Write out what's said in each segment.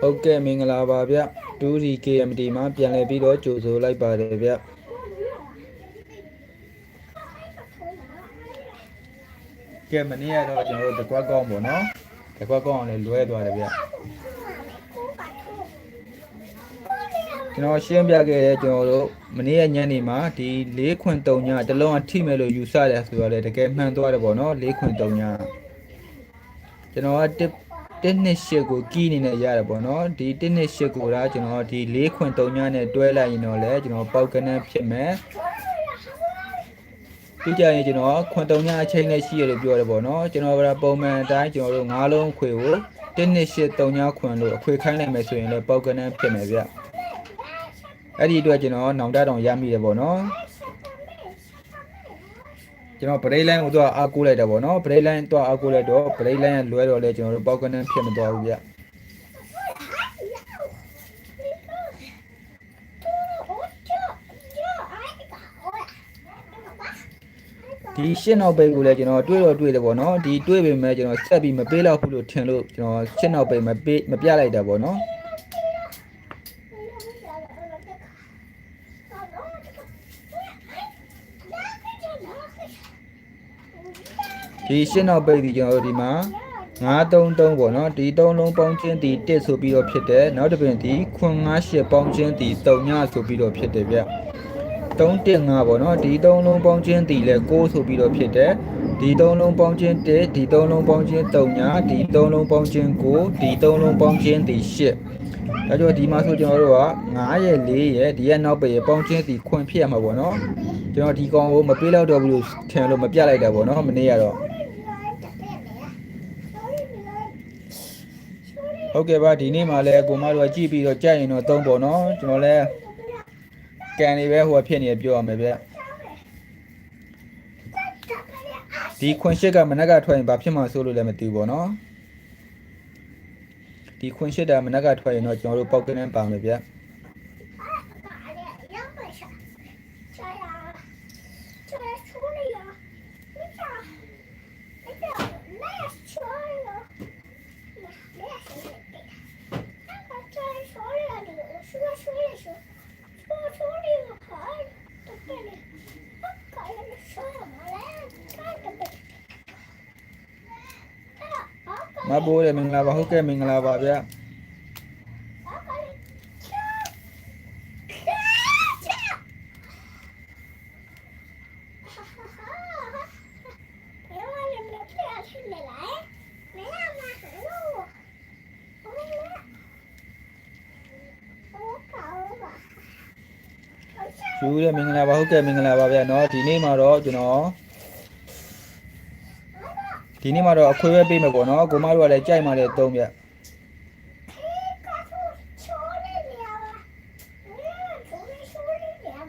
ဟုတ်ကဲ့မင်္ဂလာပါဗျ 2D KMT မှာပြန်လည်ပြီးတော့ကြိုဆိုလိုက်ပါတယ်ဗျကဲမနေ့ကတော့ကျွန်တော်တို့တကွက်ကောင်းပေါ့နော်တကွက်ကောင်းအောင်လည်းလွဲသွားတယ်ဗျကျွန်တော်ရှင်းပြခဲ့တဲ့ကျွန်တော်တို့မနေ့ကညနေမှာဒီ၄ခွင်3ညတလုံးအထိမဲ့လို့ယူဆတယ်ဆိုတော့လေတကယ်မှန်သွားတယ်ပေါ့နော်၄ခွင်3ညကျွန်တော်ကတစ် 1နှစ်8ကိုကီးအနေနဲ့ရတယ်ပေါ့နော်ဒီ1နှစ်8ကိုဒါကျွန်တော်ဒီ4ခွင်3ညနဲ့တွဲလိုက်ရင်တော့လေကျွန်တော်ပေါက်ကနန်းဖြစ်မယ်ပြီးကြရင်ကျွန်တော်ခွင်3ညအချိန်နဲ့ရှိရလို့ပြောတယ်ပေါ့နော်ကျွန်တော်ကပုံမှန်အတိုင်းကျွန်တော်တို့9လုံးအခွေကို1နှစ်8 3ညခွင်လို့အခွေခိုင်းလိုက်မယ်ဆိုရင်လည်းပေါက်ကနန်းဖြစ်မယ်ဗျအဲ့ဒီအတွက်ကျွန်တော်နောင်တတောင်ရမိတယ်ပေါ့နော် ကျွန်တော်ဘရိတ်လိုင်းကိုတော့အားကိုးလိုက်တာပေါ့နော်ဘရိတ်လိုင်းတော့အားကိုးလိုက်တော့ဘရိတ်လိုင်းကလွဲတော့လဲကျွန်တော်တို့ပေါက်ကနန်းဖြစ်မသွားဘူးဗျဒီရှင်းနောက်ပိတ်ကိုလည်းကျွန်တော်တွေးတော့တွေးတယ်ပေါ့နော်ဒီတွေးပေမဲ့ကျွန်တော်ဆက်ပြီးမပေးတော့ဘူးလို့ထင်လို့ကျွန်တော်ရှင်းနောက်ပိတ်မပေးမပြလိုက်တာပေါ့နော် ဒီရှင်းနောက်ပိတ်ဒီကျွန်တော်တို့ဒီမှာ933ပေါ့နော်ဒီ3လုံးပေါင်းချင်းဒီ1ဆိုပြီးတော့ဖြစ်တယ်နောက်တစ်ပြင်ဒီ958ပေါင်းချင်းဒီ3ညဆိုပြီးတော့ဖြစ်တယ်ဗျ315ပေါ့နော်ဒီ3လုံးပေါင်းချင်းဒီလဲ6ဆိုပြီးတော့ဖြစ်တယ်ဒီ3လုံးပေါင်းချင်း1ဒီ3လုံးပေါင်းချင်း3ညဒီ3လုံးပေါင်းချင်း9ဒီ3လုံးပေါင်းချင်းဒီ8ဒါကြောင့်ဒီမှာဆိုကျွန်တော်တို့က9ရဲ့4ရဲ့ဒီရဲ့နောက်ပဲပေါင်းချင်းဒီခွင်ဖြစ်ရမှာပေါ့နော်ကျွန်တော်ဒီကောင်ကိုမပေးတော့တော့ဘူးလို့ထင်လို့မပြလိုက်တာပေါ့နော်မနေ့ကတော့ ဟုတ်ကဲ့ပါဒီနေ့မှလည်းကိုမတို့ကကြည့်ပြီးတော့ကြိုက်ရင်တော့သုံးပေါ့နော်ကျွန်တော်လည်းကန်နေပဲဟိုဖြစ်နေပြောရမယ်ဗျဒီခွန်ရှစ်ကမနက်ကထွက်ရင်ဘာဖြစ်မှဆိုလို့လည်းမသိဘူးပေါ့နော်ဒီခွန်ရှစ်တာမနက်ကထွက်ရင်တော့ကျွန်တော်တို့ပေါက်ကနန်းပါမယ်ဗျ မဘိုးရမင်္ဂလာပါဟုတ်ကဲ့မင်္ဂလာပါဗျ ယူရမင်္ဂလာပါဟုတ်ကဲ့မင်္ဂလာပါဗျာเนาะဒီနေ့မှာတော့ကျွန်တော် ဒီနေ့မှတော့အခွေပဲပေးမယ်ပေါ့နော်ကိုမတို့ကလည်းကြိုက်မှလည်းသုံးပြ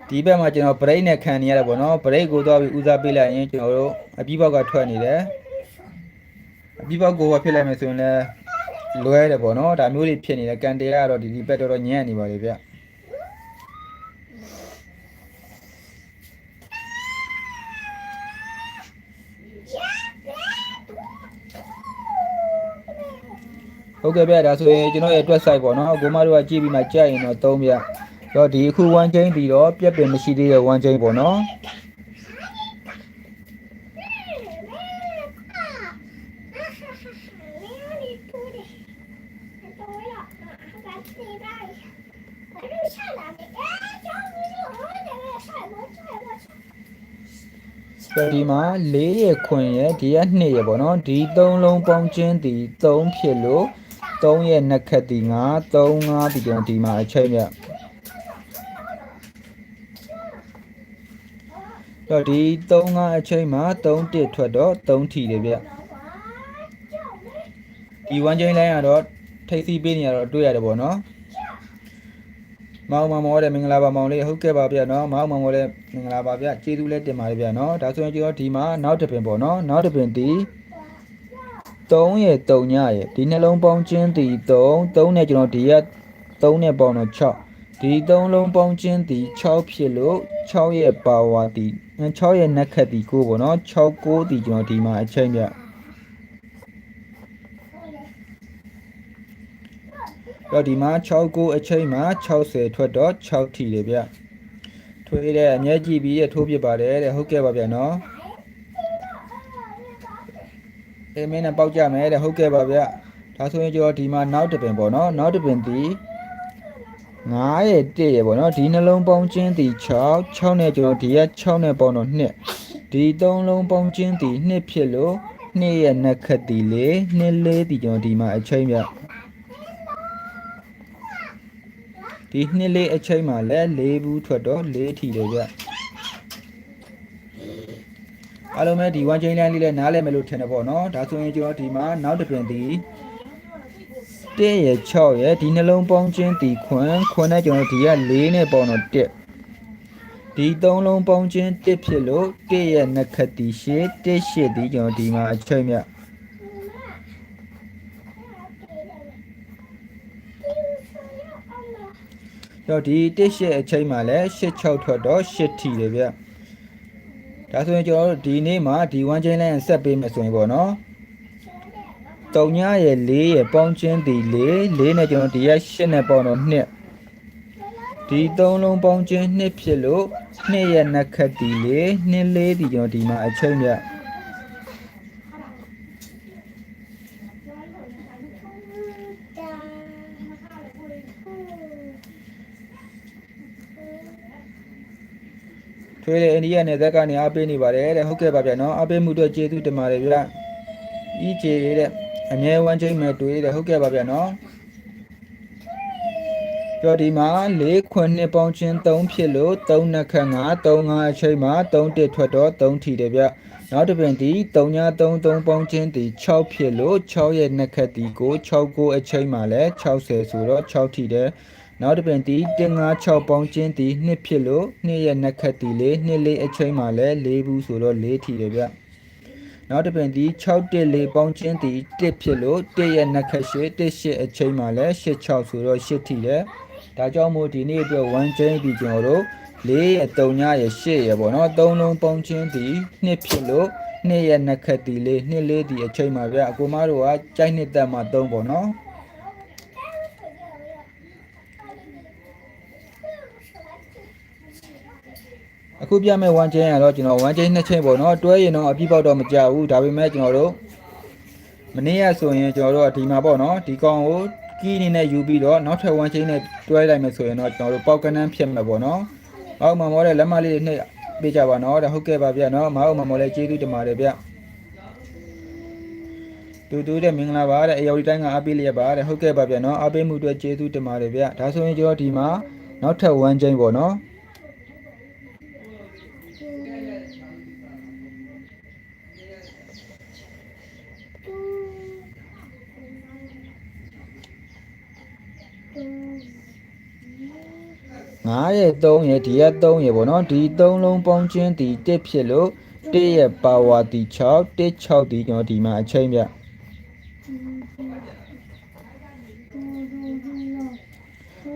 ဒီဘက်မှာကျွန်တော် break နဲ့ခံနေရတယ်ပေါ့နော် break ကိုသွားပြီးဦးစားပေးလိုက်ရင်ကျွန်တော်တို့အပြီးပေါက်ကထွက်နေတယ်အပြီးပေါက်ကိုဖြစ်လိုက်မယ်ဆိုရင်လည်းလွဲတယ်ပေါ့နော်ဒါမျိုးတွေဖြစ်နေတယ်ကန်တေရကတော့ဒီဒီဘက်တော့ညံ့နေပါလေဗျ ဟုတ်ကဲ့ဗျဒါဆိုရင်ကျွန်တော်ရဲ့ website ပေါ့နော်ကိုမတို့ကကြည့်ပြီးမှကြိုက်ရင်တော့သုံးဗျတော့ဒီအခု1 chain ပြီးတော့ပြက်ပင်မရှိသေးတဲ့1 chain ပေါ့နော်ဒီမှာ၄ရခွင်ရဒီက2ရပေါ့နော်ဒီ3လုံးပေါင်းချင်းဒီ3ဖြစ်လို့ 3ရဲ့နှစ်ခက်ဒီ9 3 5ဒီကျွန်တော်ဒီမှာအချိန်မြတော့ဒီ3 5အချိန်မှာ3တစ်ထွက်တော့3ထီတယ်ဗျဒီ1ချိန်လိုင်းကတော့ထိပ်စီးပေးနေရတော့တွေ့ရတယ်ပေါ့နော်မောင်မောင်မောတဲ့မင်္ဂလာပါမောင်လေးဟုတ်ကဲ့ပါဗျာနော်မောင်မောင်မောလည်းမင်္ဂလာပါဗျာကျေးဇူးလည်းတင်ပါတယ်ဗျာနော်ဒါဆိုရင်ကျွန်တော်ဒီမှာနောက်တစ်ပင်ပေါ့နော်နောက်တစ်ပင်ဒီ 3ရဲ့3ညရဲ့ဒီနှလုံးပေါင်းချင်းဒီ3 3နဲ့ကျွန်တော်ဒီက3နဲ့ပေါင်းတော့6ဒီ3လုံးပေါင်းချင်းဒီ6ဖြစ်လို့6ရဲ့ပါဝါဒီ6ရဲ့နက်ခတ်ဒီ9ပေါ့နော်6 9ဒီကျွန်တော်ဒီမှာအချိန်ပြတော့ဒီမှာ6ကိုအချိန်မှာ60ထွက်တော့6ထီတယ်ဗျထွေးတဲ့အမျက်ကြည့်ပြီးရထိုးပြပါတယ်တဲ့ဟုတ်ကဲ့ပါဗျနော် အေးမင်းနဲ့ပေါက်ကြမယ်တဲ့ဟုတ်ကဲ့ပါဗျဒါဆိုရင်ကျွန်တော်ဒီမှာနောက်တစ်ပင်ပေါ့နော်နောက်တစ်ပင်ဒီ9ရဲ့1ရဲ့ပေါ့နော်ဒီနှလုံးပေါင်းချင်းဒီ6 6နဲ့ကျွန်တော်ဒီက6နဲ့ပေါင်းတော့2ဒီ3လုံးပေါင်းချင်းဒီ2ဖြစ်လို့2ရဲ့နှစ်ခက်ဒီလေ2လေးဒီကျွန်တော်ဒီမှာအချိန်ပြဒီ2လေးအချိန်မှာလည်း4ဘူးထွက်တော့4ထီတယ်ဗျ အားလုံးပဲဒီ1 chain line လေးလည်းနားလည်မယ်လို့ထင်တယ်ပေါ့နော်ဒါဆိုရင်ကျွန်တော်ဒီမှာနောက်တစ်ပင်ဒီ1ရဲ့6ရဲ့ဒီနှလုံးပေါင်းချင်းဒီခွန်းခွန်းနဲ့ကျွန်တော်ဒီက4နဲ့ပေါင်းတော့1ဒီ3လုံးပေါင်းချင်း1ဖြစ်လို့1ရဲ့နှစ်ခက်ဒီရှစ်1ရှစ်ဒီကျွန်တော်ဒီမှာအချိန်မြတော့ဒီ1ရှစ်အချိန်မှာလည်း8 6ထွက်တော့8ထီတယ်ဗျ ဒါဆိုရင်ကျွန်တော်တို့ဒီနေ့မှာဒီ1 chain line ဆက်ပေးမယ်ဆိုရင်ပေါ့နော်တုံညရဲ့4ရဲ့ပေါင်းချင်းဒီ4 4နဲ့ကျွန်တော်ဒီရက်8နဲ့ပေါင်းတော့2ဒီ3လုံးပေါင်းချင်း2ဖြစ်လို့2ရဲ့နှစ်ခက်ဒီ4 2 4ဒီကျွန်တော်ဒီမှာအချိန်ပြ ထွေးတဲ့အိန္ဒိယနယ်သက်ကနေအားပေးနေပါတယ်တဲ့ဟုတ်ကဲ့ပါဗျာနော်အားပေးမှုအတွက်ကျေးဇူးတင်ပါတယ်ဗျာဤကျေတဲ့အငဲဝမ်းချင်းမဲ့တွေ့တဲ့ဟုတ်ကဲ့ပါဗျာနော်ကြော်ဒီမှာ၄ခွန်းနှစ်ပေါင်းချင်း3ဖြစ်လို့3နှစ်ခန့်5 3 5အချိန်မှာ3တစ်ထွက်တော့3ထီတယ်ဗျနောက်တစ်ပင်ဒီ3ည3 3ပေါင်းချင်းဒီ6ဖြစ်လို့6ရဲ့နှစ်ခက်ဒီကို6ကိုအချိန်မှာလဲ60ဆိုတော့6ထီတယ် နောက်တစ်ပင်ဒီ1 5 6ပေါင်းချင်းဒီ2ဖြစ်လို့2ရဲ့နှစ်ခက်ဒီလေး2လေးအချိန်မှာလဲ4ဘူးဆိုတော့4ထီတယ်ဗျနောက်တစ်ပင်ဒီ6တက်လေးပေါင်းချင်းဒီ1ဖြစ်လို့1ရဲ့နှစ်ခက်ရှိ1ရှိအချိန်မှာလဲ8 6ဆိုတော့8ထီတယ်ဒါကြောင့်မို့ဒီနေ့အတွက်1 chain ဒီကျွန်တော်တို့4ရဲ့3ညရဲ့8ရဲ့ပေါ့နော်3လုံးပေါင်းချင်းဒီ2ဖြစ်လို့2ရဲ့နှစ်ခက်ဒီလေး2လေးဒီအချိန်မှာဗျအကူမတို့ကကြိုက်နှစ်သက်မှာ3ပေါ့နော် အခုပြမဲ့1 chain ကတော့ကျွန်တော်1 chain 2 chain ပေါ့နော်တွဲရင်တော့အပြည့်ပေါက်တော့မကြဘူးဒါပေမဲ့ကျွန်တော်တို့မနေ့ကဆိုရင်ကျွန်တော်တို့ကဒီမှာပေါ့နော်ဒီကောင်ကိုကီးအနေနဲ့ယူပြီးတော့နောက်ထပ်1 chain နဲ့တွဲလိုက်မယ်ဆိုရင်တော့ကျွန်တော်တို့ပေါက်ကနန်းဖြစ်မှာပေါ့နော်။အောက်မှာမောတဲ့လက်မလေးနဲ့ပေးကြပါနော်တဲ့ဟုတ်ကဲ့ပါဗျနော်။မအောက်မှာမောလဲကျေးဇူးတင်ပါတယ်ဗျ။တူတူတဲ့မင်္ဂလာပါတဲ့အယောဒီတိုင်းကအားပေးလျက်ပါတဲ့ဟုတ်ကဲ့ပါဗျနော်။အားပေးမှုအတွက်ကျေးဇူးတင်ပါတယ်ဗျ။ဒါဆိုရင်ကျွန်တော်ဒီမှာနောက်ထပ်1 chain ပေါ့နော်။ 9ရဲ့3ရဲ့ဒီရဲ့3ရဲ့ပေါ့နော်ဒီ3လုံးပေါင်းချင်းဒီ1ဖြစ်လို့1ရဲ့ပါဝါဒီ6 1 6ဒီကျွန်တော်ဒီမှာအချိန်ပြ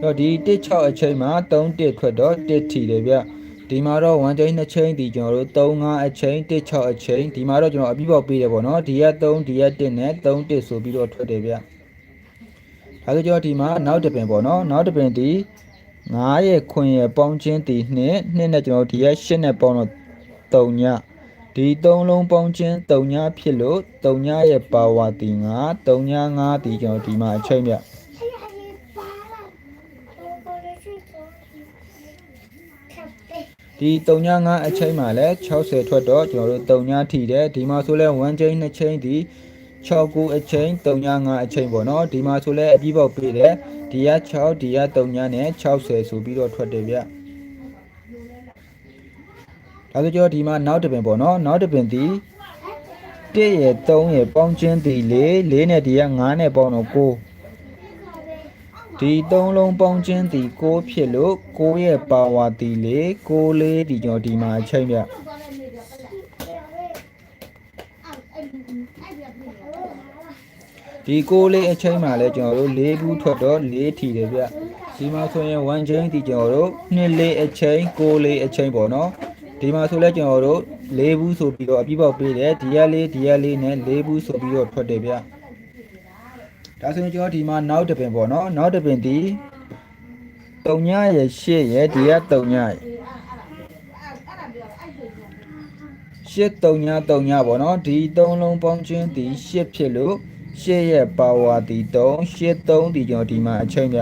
တော့ဒီ1 6အချိန်မှာ3 1ထွက်တော့1ထီတယ်ဗျဒီမှာတော့1ချိန်2ချိန်ဒီကျွန်တော်တို့3 5အချိန်1 6အချိန်ဒီမှာတော့ကျွန်တော်အပြည့်ပေါက်ပေးတယ်ပေါ့နော်ဒီရဲ့3ဒီရဲ့1နဲ့3 1ဆိုပြီးတော့ထွက်တယ်ဗျဒါဆိုကျွန်တော်ဒီမှာနောက်တစ်ပင်ပေါ့နော်နောက်တစ်ပင်ဒီ 9ရဲ့ခွင်ရဲ့ပေါင်းချင်းဒီနှစ်နှစ်နဲ့ကျွန်တော်ဒီရဲ့8နဲ့ပေါင်းတော့3ညဒီ3လုံးပေါင်းချင်း3ညဖြစ်လို့3ညရဲ့ပါဝါဒီ9 3ည9ဒီကျွန်တော်ဒီမှာအချိန်ပြဒီ3ည9အချိန်မှာလဲ60ထွက်တော့ကျွန်တော်တို့3ညထိတယ်ဒီမှာဆိုလဲ1ချိန်2ချိန်ဒီ6ခုအချိန်3ည9အချိန်ပေါ့နော်ဒီမှာဆိုလဲအပြီးပေါက်ပေးတယ် ဒီက6ဒီက3ညနဲ့60ဆိုပြီးတော့ထွက်တယ်ဗျဒါဆိုကြောဒီမှာနောက်တစ်ပင်ပေါ့နော်နောက်တစ်ပင်ဒီ1ရယ်3ရယ်ပေါင်းချင်းဒီ4 4နဲ့ဒီက9နဲ့ပေါင်းတော့9ဒီ3လုံးပေါင်းချင်းဒီ6ဖြစ်လို့6ရဲ့ပါဝါဒီ4 6လေးဒီကြောဒီမှာအချိန်ဗျ ဒီကိုလေးအချိန်မှလည်းကျွန်တော်တို့၄ဘူးထွက်တော့၄ထီတယ်ဗျဒီမှာဆိုရင်1 chain ဒီကျွန်တော်တို့2လေးအချိန်6လေးအချိန်ပေါ့နော်ဒီမှာဆိုလဲကျွန်တော်တို့၄ဘူးဆိုပြီးတော့အပြည့်ပေါက်ပေးတယ်ဒီရက်လေးဒီရက်လေးနဲ့၄ဘူးဆိုပြီးတော့ထွက်တယ်ဗျဒါဆိုရင်ကျွန်တော်ဒီမှာနောက်တစ်ပင်ပေါ့နော်နောက်တစ်ပင်ဒီ3ညရဲ့8ရဲ့ဒီက3ညရဲ့8 3ည3ညပေါ့နော်ဒီ3လုံးပေါင်းခြင်းဒီ8ဖြစ်လို့ 8ရဲ့ပါဝါဒီ3 8 3ဒီကျွန်တော်ဒီမှာအချိန်ပြ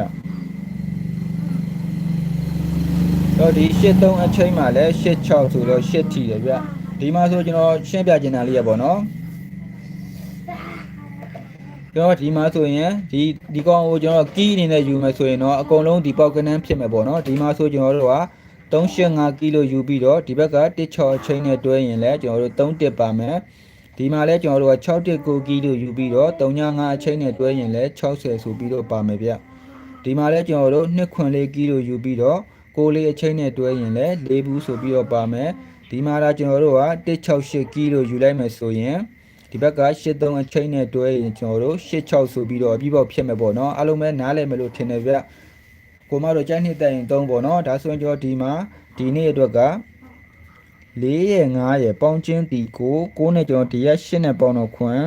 တော့ဒီ8 3အချိန်မှာလဲ8 6ဆိုတော့8ထီတယ်ဗျဒီမှာဆိုကျွန်တော်ရှင်းပြချင်တာလေးရပေါ့နော်ကျွန်တော်ဒီမှာဆိုရင်ဒီဒီကောင်ကိုကျွန်တော်ကီးအနေနဲ့ယူမယ်ဆိုရင်တော့အကုန်လုံးဒီပေါက်ကနန်းဖြစ်မယ်ပေါ့နော်ဒီမှာဆိုကျွန်တော်တို့က385ကီလိုယူပြီးတော့ဒီဘက်က16အချိန်နဲ့တွဲရင်လည်းကျွန်တော်တို့3တက်ပါမယ် ဒီမှာလည်းကျွန်တော်တို့က6တက်9ကီလိုယူပြီးတော့35အချိန်နဲ့တွဲရင်လည်း60ဆိုပြီးတော့ပါမယ်ဗျဒီမှာလည်းကျွန်တော်တို့2ခွန်လေးကီလိုယူပြီးတော့ကိုလေးအချိန်နဲ့တွဲရင်လည်း4ဘူးဆိုပြီးတော့ပါမယ်ဒီမှာကကျွန်တော်တို့က168ကီလိုယူလိုက်မယ်ဆိုရင်ဒီဘက်က83အချိန်နဲ့တွဲရင်ကျွန်တော်တို့86ဆိုပြီးတော့အပြီးပေါက်ဖြစ်မယ်ပေါ့နော်အားလုံးပဲနားလည်မယ်လို့ထင်တယ်ဗျကိုမတို့ကြိုက်နှစ်တိုင်3ပေါ့နော်ဒါဆိုရင်ကျွန်တော်ဒီမှာဒီနေ့အတွက်က 4ရဲ့5ရဲ့ပေါင်းချင်းတီကို6နဲ့ကျွန်တော်ဒီရက်8နဲ့ပေါင်းတော့ခွန်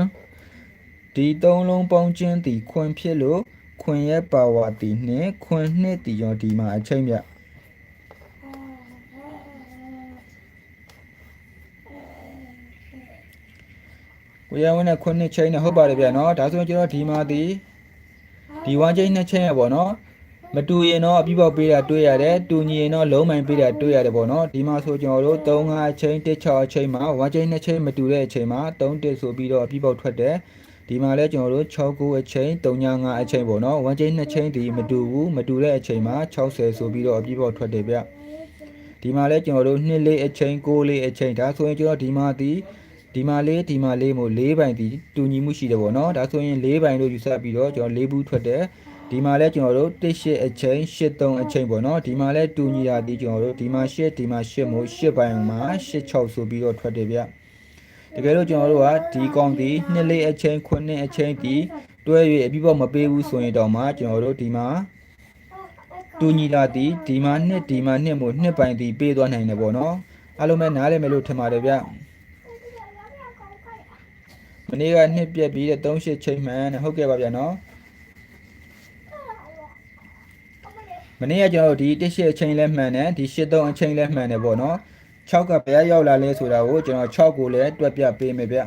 ဒီ3လုံးပေါင်းချင်းတီခွန်ဖြစ်လို့ခွန်ရဲ့ပါဝါတီနဲ့ခွန်နှစ်တီကျွန်တော်ဒီမှာအချိန်ပြကိုရဝင်းနဲ့ခွန်နှစ်ချိန်နဲ့ဟုတ်ပါတယ်ဗျနော်ဒါဆိုရင်ကျွန်တော်ဒီမှာဒီဒီဝမ်းချိန်နှစ်ချိန်ရပေါ့နော် မတူရင်တော့အပြည့်ပေါက်ပေးတာတွေ့ရတယ်တူညီရင်တော့လုံးမိုင်ပေးတာတွေ့ရတယ်ပေါ့နော်ဒီမှာဆိုကျွန်တော်တို့3 5အချိန်1 6အချိန်မှာဝမ်းချိန်နှစ်ချိန်မတူတဲ့အချိန်မှာ3တစ်ဆိုပြီးတော့အပြည့်ပေါက်ထွက်တယ်ဒီမှာလဲကျွန်တော်တို့6 9အချိန်3 5အချိန်ပေါ့နော်ဝမ်းချိန်နှစ်ချိန်ဒီမတူဘူးမတူတဲ့အချိန်မှာ60ဆိုပြီးတော့အပြည့်ပေါက်ထွက်တယ်ဗျဒီမှာလဲကျွန်တော်တို့2 4အချိန်6 4အချိန်ဒါဆိုရင်ကျွန်တော်ဒီမှာဒီဒီမှာလေးဒီမှာလေးမို့၄ပိုင်ဒီတူညီမှုရှိတယ်ပေါ့နော်ဒါဆိုရင်၄ပိုင်လို့ယူဆပြီးတော့ကျွန်တော်၄ဘူးထွက်တယ် ဒီမှာလဲကျွန်တော်တို့1 8အချိန်8 3အချိန်ပေါ့နော်ဒီမှာလဲတူညီတာဒီကျွန်တော်တို့ဒီမှာ8ဒီမှာ8မို့8ပိုင်မှာ8 6ဆိုပြီးတော့ထွက်တယ်ဗျတကယ်လို့ကျွန်တော်တို့ကဒီကောင်ဒီ2 4အချိန်9အချိန်ဒီတွဲ၍အပြည့်ပေါက်မပေးဘူးဆိုရင်တော့မှကျွန်တော်တို့ဒီမှာတူညီတာဒီဒီမှာ2ဒီမှာ2မို့2ပိုင်ဒီပေးသွားနိုင်တယ်ပေါ့နော်အားလုံးပဲနားလည်မယ်လို့ထင်ပါတယ်ဗျမနေ့ကနှစ်ပြက်ပြီးတဲ့38ချိန်မှန်တဲ့ဟုတ်ကဲ့ပါဗျာနော် နေ့ကကျွန်တော်တို့ဒီ18အချိန်လဲမှန်တယ်ဒီ83အချိန်လဲမှန်တယ်ပေါ့နော်6ကဘယ်ရောက်လာလဲဆိုတာကိုကျွန်တော်6ကိုလည်းတွက်ပြပေးမယ်ဗျ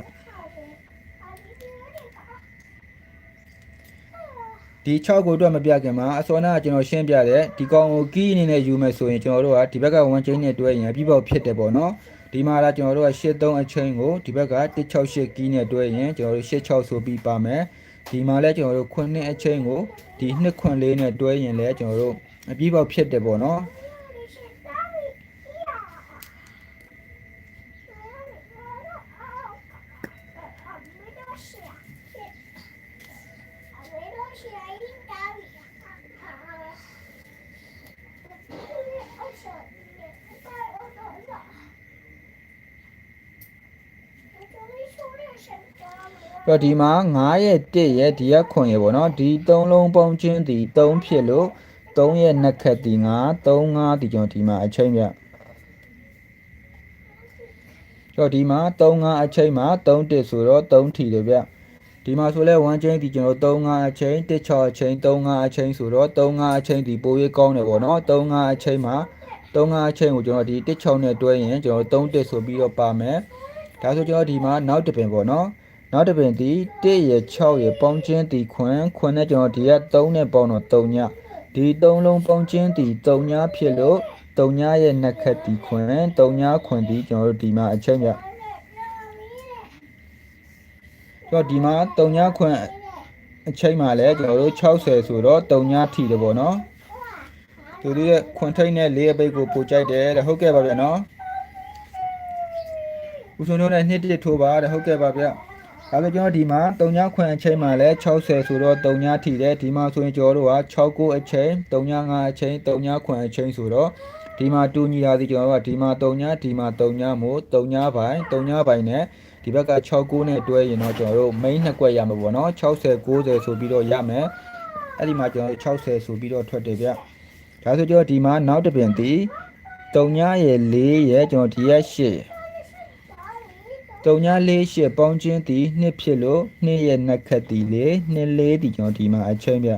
ဒီ6ကိုအတွက်မပြခင်မှာအစောနာကကျွန်တော်ရှင်းပြတယ်ဒီကောင်ကိုကီးအနေနဲ့ယူမယ်ဆိုရင်ကျွန်တော်တို့ကဒီဘက်က1ချင်းနဲ့တွဲရင်ပြီးပေါက်ဖြစ်တယ်ပေါ့နော်ဒီမှာလာကျွန်တော်တို့က83အချင်းကိုဒီဘက်က168ကီးနဲ့တွဲရင်ကျွန်တော်တို့86ဆိုပြီးပါမယ်ဒီမှာလဲကျွန်တော်တို့9အချင်းကိုဒီ2ခွန်လေးနဲ့တွဲရင်လဲကျွန်တော်တို့ အပြီးပေါက်ဖြစ်တယ်ပေါ့နော်အဲ့တော့ဒီမှာ9ရဲ့1ရဲ့ဒီကခွန်ရဲ့ပေါ့နော်ဒီ3လုံးပေါင်းချင်းဒီ3ဖြစ်လို့ 3ရဲ့နှစ်ခက်ဒီ9 3 5ဒီကျွန်တော်ဒီမှာအချိန်ပြတော့ဒီမှာ3 5အချိန်မှာ3တစ်ဆိုတော့3ထီတယ်ဗျဒီမှာဆိုလဲ1ချင်းဒီကျွန်တော်3 5အချိန်1 6အချိန်3 5အချိန်ဆိုတော့3 5အချိန်ဒီပိုရေးကောင်းတယ်ပေါ့နော်3 5အချိန်မှာ3 5အချိန်ကိုကျွန်တော်ဒီ1 6နဲ့တွဲရင်ကျွန်တော်3တစ်ဆိုပြီးတော့ပါမယ်ဒါဆိုကျွန်တော်ဒီမှာနောက်တစ်ပင်ပေါ့နော်နောက်တစ်ပင်ဒီ1ရ6ရပေါင်းချင်းဒီခွန်းခွန်းနဲ့ကျွန်တော်ဒီက3နဲ့ပေါင်းတော့3ည ဒီ3လုံးပေါင်းချင်းဒီ3ညဖြစ်လို့3ညရဲ့နှစ်ခက်ဒီခွန်း3ညခွန်းဒီကျွန်တော်တို့ဒီမှာအချိန်ပြတော့ဒီမှာ3ညခွန်းအချိန်မှာလဲကျွန်တော်တို့60ဆိုတော့3ညထီတယ်ပေါ့နော်သူတို့ရဲ့ခွန်ထိတ်နဲ့လေးအပိတ်ကိုပို့ကြိုက်တယ်တဲ့ဟုတ်ကဲ့ပါဗျာနော်ဦးစုံတို့နဲ့နှစ်တစ်ထိုးပါတဲ့ဟုတ်ကဲ့ပါဗျာ ဒါဆိုကျွန်တော်ဒီမှာ3ညခွန်အချိန်မှာလဲ60ဆိုတော့3ညထီတယ်ဒီမှာဆိုရင်ကျွန်တော်တို့က69အချိန်3ည5အချိန်3ညခွန်အချိန်ဆိုတော့ဒီမှာတူညီတာဒီကျွန်တော်တို့ကဒီမှာ3ညဒီမှာ3ညမို့3ညပိုင်း3ညပိုင်းနဲ့ဒီဘက်က69နဲ့တွဲရင်တော့ကျွန်တော်တို့ main နှစ်ကွက်ရမှာပေါ့နော်60 90ဆိုပြီးတော့ရမယ်အဲ့ဒီမှာကျွန်တော်တို့60ဆိုပြီးတော့ထွက်တယ်ဗျဒါဆိုကျွန်တော်ဒီမှာနောက်တစ်ပြင်ဒီ3ညရဲ့4ရဲ့ကျွန်တော်ဒီရဲ့8 3 3948ပေါင်းခြင်းသည်နှစ်ဖြစ်လို့နှစ်ရဲ့နှက်ခတ်သည်လေနှစ်လေးဒီကျွန်တော်ဒီမှာအချိန်ပြ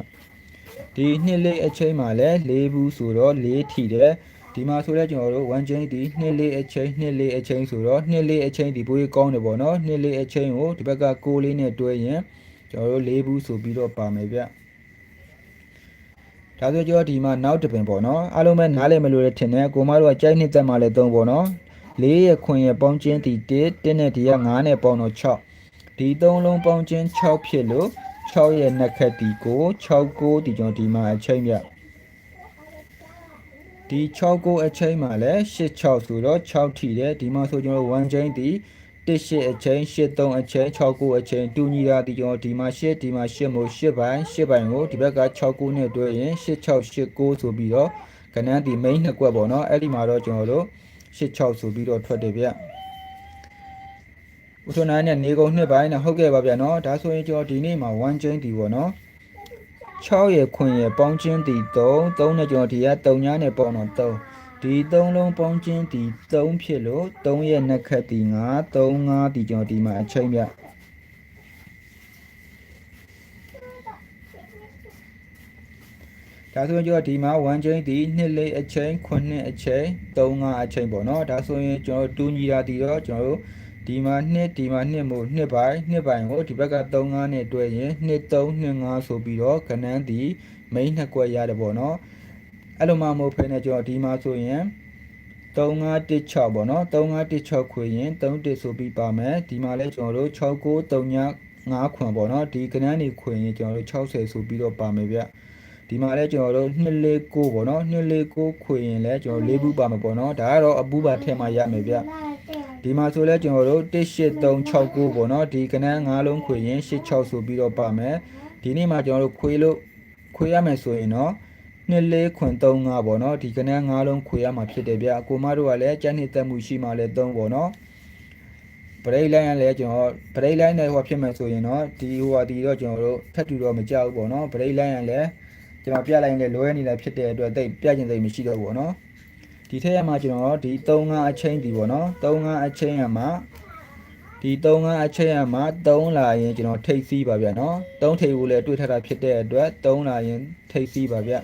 ဒီနှစ်လေးအချိန်မှာလည်း၄ဘူးဆိုတော့၄ထီတယ်ဒီမှာဆိုတော့ကျွန်တော်တို့1ချင်းဒီနှစ်လေးအချိန်နှစ်လေးအချိန်ဆိုတော့နှစ်လေးအချိန်ဒီပိုးကောင်းတယ်ပေါ့နော်နှစ်လေးအချိန်ကိုဒီဘက်က6လေးနဲ့တွဲရင်ကျွန်တော်တို့၄ဘူးဆိုပြီးတော့ပါမယ်ဗျဒါဆိုကျွန်တော်ဒီမှာနောက်တစ်ပင်ပေါ့နော်အားလုံးပဲနားလည်မလို့လည်းထင်တယ်ကိုမတို့ကကြိုက်နှစ်သက်မှလည်းသုံးပေါ့နော် ၄ရခွင်ရပေါင်းချင်းဒီ1တင်းနဲ့ဒီက9နဲ့ပေါင်းတော့6ဒီသုံးလုံးပေါင်းချင်း6ဖြစ်လို့6ရဲ့နှက်ခတ်ဒီကို6 9ဒီကျွန်တော်ဒီမှာအချိန်ပြဒီ6 9အချိန်မှာလည်း8 6ဆိုတော့6ထီတယ်ဒီမှာဆိုကျွန်တော်1ချိန်ဒီ1 8အချိန်8 3အချိန်6 9အချိန်တူညီတာဒီကျွန်တော်ဒီမှာ8ဒီမှာ8မို့8ပိုင်း8ပိုင်းကိုဒီဘက်က6 9နဲ့တွဲရင်8 6 8 9ဆိုပြီးတော့ကဏ္ဍဒီ main နှစ်ကွက်ပေါ့နော်အဲ့ဒီမှာတော့ကျွန်တော်တို့ 8 6ဆိုပြီးတော့ထွက်တယ်ဗျဥထုနိုင်နဲ့နေကုန်နှစ်ပိုင်းနဲ့ဟုတ်ကဲ့ပါဗျာနော်ဒါဆိုရင်ကျွန်တော်ဒီနေ့မှာ1ချိန်ဒီပေါ့နော်6ရယ်ခွင်ရယ်ပေါင်းချင်းဒီ3 3နဲ့ကျွန်တော်ဒီက3ညာနဲ့ပေါင်းတော့3ဒီ3လုံးပေါင်းချင်းဒီ3ဖြစ်လို့3ရဲ့နှက်ခတ်ဒီ5 3 5ဒီကျွန်တော်ဒီမှာအချိန်ပြ ဒါဆိုရင်ကျွန်တော်ဒီမှာ1ချိန်ဒီ2လေးအချိန်9အချိန်3 5အချိန်ပေါ့နော်ဒါဆိုရင်ကျွန်တော်တူညီတာဒီတော့ကျွန်တော်တို့ဒီမှာ2ဒီမှာ2မို့2ပိုင်း2ပိုင်းကိုဒီဘက်က3 5နဲ့တွဲရင်2 3 2 5ဆိုပြီးတော့ကဏ္ဍဒီ main နှစ်ကွက်ရတယ်ပေါ့နော်အဲ့လိုမှမဟုတ်ဖ ೇನೆ ကျွန်တော်ဒီမှာဆိုရင်3516ပေါ့နော်3516ခွေရင်31ဆိုပြီးပါမယ်ဒီမှာလဲကျွန်တော်တို့6939 5ခွန်ပေါ့နော်ဒီကဏ္ဍနေခွင်ရင်ကျွန်တော်တို့60ဆိုပြီးတော့ပါမယ်ဗျ ဒီမှာလဲကျွန်တော်တို့249ပေါ့နော်249ခွေရင်လဲကျွန်တော်၄ဘူးပါမယ်ပေါ့နော်ဒါကတော့အပူပါထဲမှာရမယ်ဗျဒီမှာဆိုလဲကျွန်တော်တို့18369ပေါ့နော်ဒီကဏ္ဍ5လုံးခွေရင်86ဆိုပြီးတော့ပါမယ်ဒီနေ့မှာကျွန်တော်တို့ခွေလို့ခွေရမယ်ဆိုရင်တော့နှစ်လေးခွန်35ပေါ့နော်ဒီကနန်း၅လုံးခွေရမှာဖြစ်တယ်ဗျအကိုမတို့ကလည်းကြက်နှစ်သက်မှုရှိမှလည်း3ပေါ့နော်ဘရိတ်လိုင်းကလည်းကျွန်တော်ဘရိတ်လိုင်းနဲ့ဟောဖြစ်မယ်ဆိုရင်တော့ဒီဟိုဟာဒီတော့ကျွန်တော်တို့ထပ်တူတော့မကြောက်ဘူးပေါ့နော်ဘရိတ်လိုင်းကလည်း ကျွန်တော်ပြလိုက်ရင်လည်းလွဲနေတာဖြစ်တဲ့အတွက်တိတ်ပြကျင်သိမ်းမရှိတော့ဘူးပေါ့နော်ဒီထက်ရမှာကျွန်တော်ဒီ35အချင်းဒီပေါ့နော်35အချင်းရမှာဒီ35အချင်းရမှာ3လာရင်ကျွန်တော်ထိတ်စီးပါဗျာနော်3ထိတ်ဖို့လည်းတွေ့ထားတာဖြစ်တဲ့အတွက်3လာရင်ထိတ်စီးပါဗျာ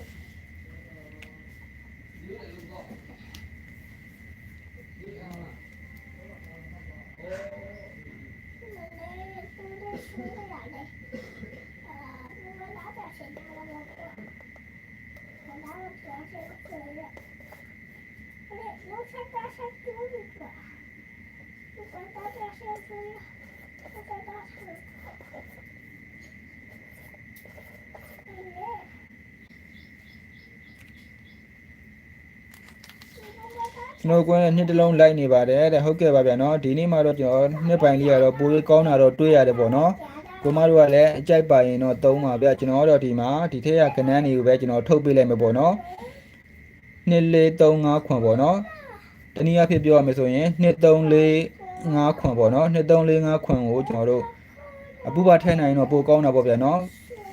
ကျွန်တော်ကွန်းနဲ့နှစ်တလုံးလိုက်နေပါတယ်တဲ့ဟုတ်ကဲ့ပါဗျာနော်ဒီနေ့မှတော့ကျွန်တော်နှစ်ပိုင်လေးကတော့ပိုလေးကောင်းတာတော့တွေးရတယ်ပေါ့နော်ကိုမတို့ကလည်းအကြိုက်ပါရင်တော့သုံးပါဗျာကျွန်တော်ကတော့ဒီမှာဒီထက်ကကနန်းတွေကိုပဲကျွန်တော်ထုတ်ပေးလိုက်မယ်ပေါ့နော်2 4 3 5ခွန်ပေါ့နော်တနည်းအားဖြင့်ပြောရမယ်ဆိုရင်2 3 4 5ခွန်ပေါ့နော်2 3 4 5ခွန်ကိုကျွန်တော်တို့အပူပါထဲနိုင်တော့ပိုကောင်းတာပေါ့ဗျာနော်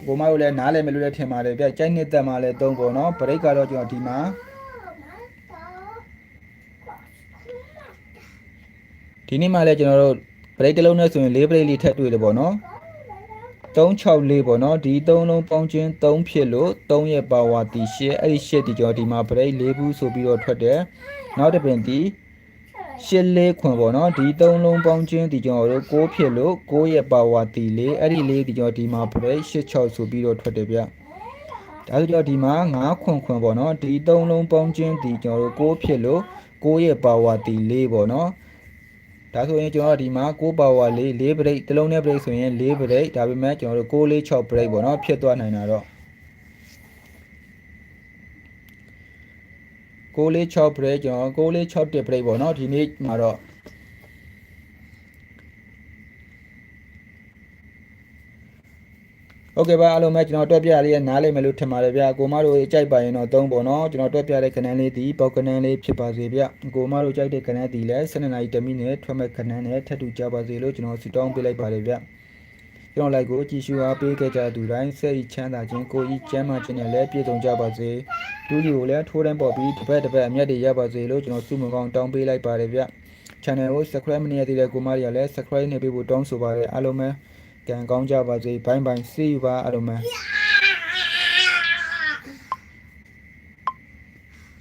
ကိုမတို့လည်းနားလည်းမလို့လည်းထင်ပါတယ်ဗျာကြိုက်နှစ်သက်မှလည်းသုံးပေါ့နော်ဘရိတ်ကတော့ကျွန်တော်ဒီမှာ ဒီနေ့မှလည်းကျွန်တော်တို့ break တစ်လုံးနဲ့ဆိုရင်၄ break လေးထပ်တွေ့တယ်ပေါ့နော်364ပေါ့နော်ဒီ3လုံးပေါင်းခြင်း3ဖြစ်လို့3ရဲ့ power တီရှစ်အဲ့ဒီရှစ်ဒီကျွန်တော်ဒီမှာ break ၄ဘူးဆိုပြီးတော့ထွက်တယ်နောက်တစ်ပင်ဒီရှစ်လေးခွန်ပေါ့နော်ဒီ3လုံးပေါင်းခြင်းဒီကျွန်တော်တို့6ဖြစ်လို့6ရဲ့ power တီလေးအဲ့ဒီလေးဒီကျွန်တော်ဒီမှာ break 86ဆိုပြီးတော့ထွက်တယ်ဗျဒါဆိုတော့ဒီမှာ9ခွန်ခွန်ပေါ့နော်ဒီ3လုံးပေါင်းခြင်းဒီကျွန်တော်တို့6ဖြစ်လို့6ရဲ့ power တီလေးပေါ့နော် ဒါဆိုရင်ကျွန်တော်တို့ဒီမှာ6 power လေး4 break တစ်လုံးနဲ့ break ဆိုရင်4 break ဒါပေမဲ့ကျွန်တော်တို့6လေး6 break ပေါ့နော်ဖြစ်သွားနိုင်တာတော့6လေး6 break ကျွန်တော်6လေး6 tip break ပေါ့နော်ဒီနေ့မှာတော့ โอเคပါအားလုံးပဲကျွန်တော်တွက်ပြလေးရနားလိမ့်မယ်လို့ထင်ပါတယ်ဗျာကိုမတို့ကြိုက်ပါရင်တော့သုံးပေါ့နော်ကျွန်တော်တွက်ပြတဲ့ခဏလေးဒီပေါက်ကနန်းလေးဖြစ်ပါစေဗျကိုမတို့ကြိုက်တဲ့ခဏဒီလဲ12နာရီတမိနဲ့ထွက်မဲ့ခဏနဲ့ထပ်တူကြပါစေလို့ကျွန်တော်ဆုတောင်းပေးလိုက်ပါတယ်ဗျကျွန်တော်လိုက်ကိုကြည်ရှုအားပေးခဲ့ကြသူတိုင်းစိတ်ချမ်းသာခြင်းကိုယ်ကြီးကျမ်းမာခြင်းနဲ့လည်းပြည့်စုံကြပါစေလူကြီးကိုလည်းထိုးတန်းပေါ်ပြီးတစ်ပတ်တစ်ပတ်အမျက်တွေရပါစေလို့ကျွန်တော်ဆုမကောင်းတောင်းပေးလိုက်ပါတယ်ဗျ channel ကို subscribe မနေရသေးတဲ့ကိုမတွေကလည်း subscribe နေပေးဖို့တောင်းဆိုပါတယ်အားလုံးပဲ ကံကောင်းကြပါစေဘိုင်းဘိုင်း see you ပါအားလုံးပဲ